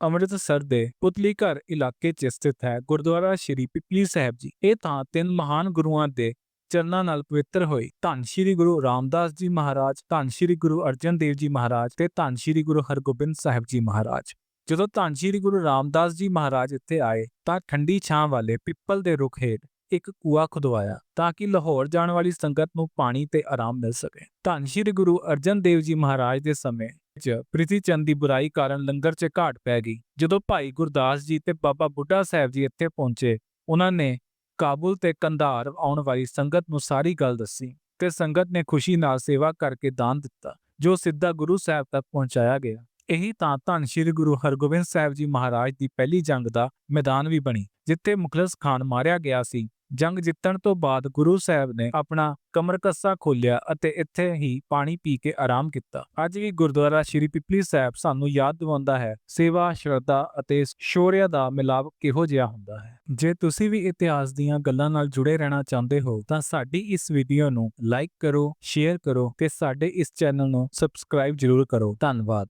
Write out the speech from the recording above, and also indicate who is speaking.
Speaker 1: ਅੰਮ੍ਰਿਤਸਰ ਦੇ ਪੁਤਲੀ ਘਰ ਇਲਾਕੇ 'ਚ ਸਥਿਤ ਹੈ, ਗੁਰਦੁਆਰਾ ਸ਼੍ਰੀ ਪਿਪਲੀ ਸਾਹਿਬ ਜੀ। ਇਹ ਥਾਂ ਤਿੰਨ ਮਹਾਨ ਗੁਰੂਆਂ ਦੇ ਚਰਨਾਂ ਨਾਲ ਪਵਿੱਤਰ ਹੋਈ। ਧੰਨ ਸ਼੍ਰੀ ਗੁਰੂ ਰਾਮਦਾਸ ਜੀ ਮਹਾਰਾਜ, ਧੰਨ ਸ਼੍ਰੀ ਗੁਰੂ ਅਰਜਨ ਦੇਵ ਜੀ ਮਹਾਰਾਜ ਤੇ ਧੰਨ ਸ਼੍ਰੀ ਗੁਰੂ ਹਰਗੋਬਿੰਦ ਸਾਹਿਬ ਜੀ ਮਹਾਰਾਜ। ਜਦੋਂ ਧੰਨ ਸ਼੍ਰੀ ਗੁਰੂ ਰਾਮਦਾਸ ਜੀ ਮਹਾਰਾਜ ਇੱਥੇ ਆਏ ਤਾਂ ਠੰਡੀ ਛਾਂ ਵਾਲੇ ਪਿੱਪਲ ਦੇ ਰੁੱਖ ਹੇਠ ਇੱਕ ਕੂਆ ਖੁਦਵਾਇਆ ਤਾਂ ਕਿ ਲਾਹੌਰ ਜਾਣ ਵਾਲੀ ਸੰਗਤ ਨੂੰ ਪਾਣੀ ਤੇ ਆਰਾਮ ਮਿਲ ਸਕੇ। ਧੰਨ ਸ਼੍ਰੀ ਗੁਰੂ ਅਰਜਨ ਦੇਵ ਜੀ ਮਹਾਰਾਜ ਦੇ ਸਮੇਂ 'ਚ ਪ੍ਰਿਥੀ ਚੰਦ ਦੀ ਬੁਰਾਈ ਕਾਰਨ ਲੰਗਰ 'ਚ ਘਾਟ ਪੈ ਗਈ। ਜਦੋਂ ਭਾਈ ਗੁਰਦਾਸ ਜੀ ਤੇ ਬਾਬਾ ਬੁੱਢਾ ਸਾਹਿਬ ਜੀ ਇੱਥੇ ਪਹੁੰਚੇ, ਉਹਨਾਂ ਨੇ ਕਾਬੁਲ ਤੇ ਕੰਧਾਰ ਆਉਣ ਵਾਲੀ ਸੰਗਤ ਨੂੰ ਸਾਰੀ ਗੱਲ ਦੱਸੀ ਤੇ ਸੰਗਤ ਨੇ ਖੁਸ਼ੀ ਨਾਲ ਸੇਵਾ ਕਰਕੇ ਦਾਨ ਦਿੱਤਾ, ਜੋ ਸਿੱਧਾ ਗੁਰੂ ਸਾਹਿਬ ਤੱਕ ਪਹੁੰਚਾਇਆ ਗਿਆ। ਇਹੀ ਤਾਂ ਧੰਨ ਸ਼੍ਰੀ ਗੁਰੂ ਹਰਗੋਬਿੰਦ ਸਾਹਿਬ ਜੀ ਮਹਾਰਾਜ ਦੀ ਪਹਿਲੀ ਜੰਗ ਦਾ ਮੈਦਾਨ ਵੀ ਬਣੀ, ਜਿੱਥੇ ਮੁਖਲਸ ਖਾਨ ਮਾਰਿਆ ਗਿਆ ਸੀ। ਜੰਗ ਜਿੱਤਣ ਤੋਂ ਬਾਅਦ ਗੁਰੂ ਸਾਹਿਬ ਨੇ ਆਪਣਾ ਕਮਰਕੱਸਾ ਖੋਲ੍ਹਿਆ ਅਤੇ ਇੱਥੇ ਹੀ ਪਾਣੀ ਪੀ ਕੇ ਆਰਾਮ ਕੀਤਾ। ਅੱਜ ਵੀ ਗੁਰਦੁਆਰਾ ਸ਼੍ਰੀ ਪਿਪਲੀ ਸਾਹਿਬ ਸਾਨੂੰ ਯਾਦ ਦਿਵਾਉਂਦਾ ਹੈ, ਸੇਵਾ, ਸ਼ਰਧਾ ਅਤੇ ਸ਼ੌਰਿਆ ਦਾ ਮਿਲਾਪ ਕਿਹੋ ਜਿਹਾ ਹੁੰਦਾ ਹੈ। ਜੇ ਤੁਸੀਂ ਵੀ ਇਤਿਹਾਸ ਦੀਆਂ ਗੱਲਾਂ ਨਾਲ ਜੁੜੇ ਰਹਿਣਾ ਚਾਹੁੰਦੇ ਹੋ, ਤਾਂ ਸਾਡੀ ਇਸ ਵੀਡੀਓ ਨੂੰ ਲਾਈਕ ਕਰੋ, ਸ਼ੇਅਰ ਕਰੋ ਤੇ ਸਾਡੇ ਇਸ ਚੈਨਲ ਨੂੰ ਸਬਸਕ੍ਰਾਈਬ ਜ਼ਰੂਰ ਕਰੋ। ਧੰਨਵਾਦ।